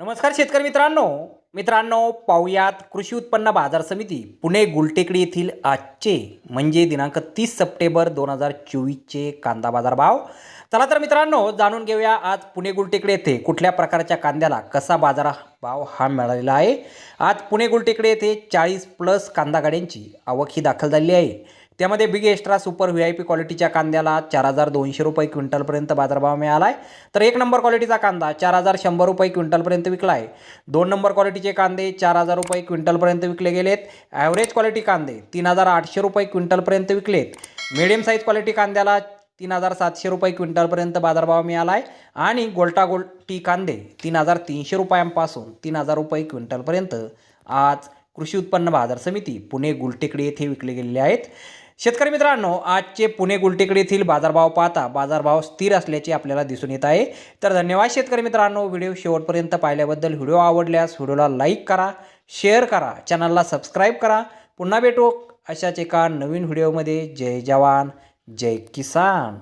नमस्कार शेतकरी मित्रांनो. मित्रांनो पाहुयात कृषी उत्पन्न बाजार समिती पुणे गुलटेकडी येथील आजचे म्हणजे दिनांक तीस सप्टेंबर दोन हजार चोवीसचे कांदा बाजार भाव चला तर मित्रांनो जाणून घेऊया आज पुणे गुलटेकडे येथे कुठल्या प्रकारच्या कांद्याला कसा बाजार भाव हा मिळालेला आहे. आज पुणे गुलटेकडे येथे चाळीस प्लस कांदा गाड्यांची आवक ही दाखल झाली आहे. त्यामध्ये big extra super V I P क्वालिटीच्या कांद्याला चार हजार दोनशे रुपये क्विंटलपर्यंत बाजारभाव मिळाला आहे तर एक नंबर क्वालिटीचा कांदा चार हजार शंभर रुपये क्विंटलपर्यंत विकला आहे दोन नंबर क्वालिटीचे कांदे चार हजार रुपये क्विंटलपर्यंत विकले गेलेत. ॲव्हरेज क्वालिटी कांदे तीन हजार आठशे रुपये क्विंटलपर्यंत विकलेत. मिडियम साईज क्वालिटी कांद्याला तीन हजार सातशे रुपये क्विंटलपर्यंत बाजारभाव मिळाला आहे आणि गोल्टा गोल्टी कांदे तीन हजार तीनशे रुपयांपासून तीन हजार रुपये क्विंटलपर्यंत आज कृषी उत्पन्न बाजार समिती पुणे गुलटेकडी येथे विकले गेलेले आहेत. शेतकरी मित्रांनो आजचे पुणे गुलटेकडे येथील बाजारभाव पाहता बाजारभाव स्थिर असल्याचे आपल्याला दिसून येत आहे. तर धन्यवाद शेतकरी मित्रांनो व्हिडिओ शेवटपर्यंत पाहिल्याबद्दल व्हिडिओ आवडल्यास व्हिडिओला लाईक करा शेअर करा चॅनलला सबस्क्राईब करा. पुन्हा भेटू अशाच एका नवीन व्हिडिओमध्ये. जय जवान जय किसान.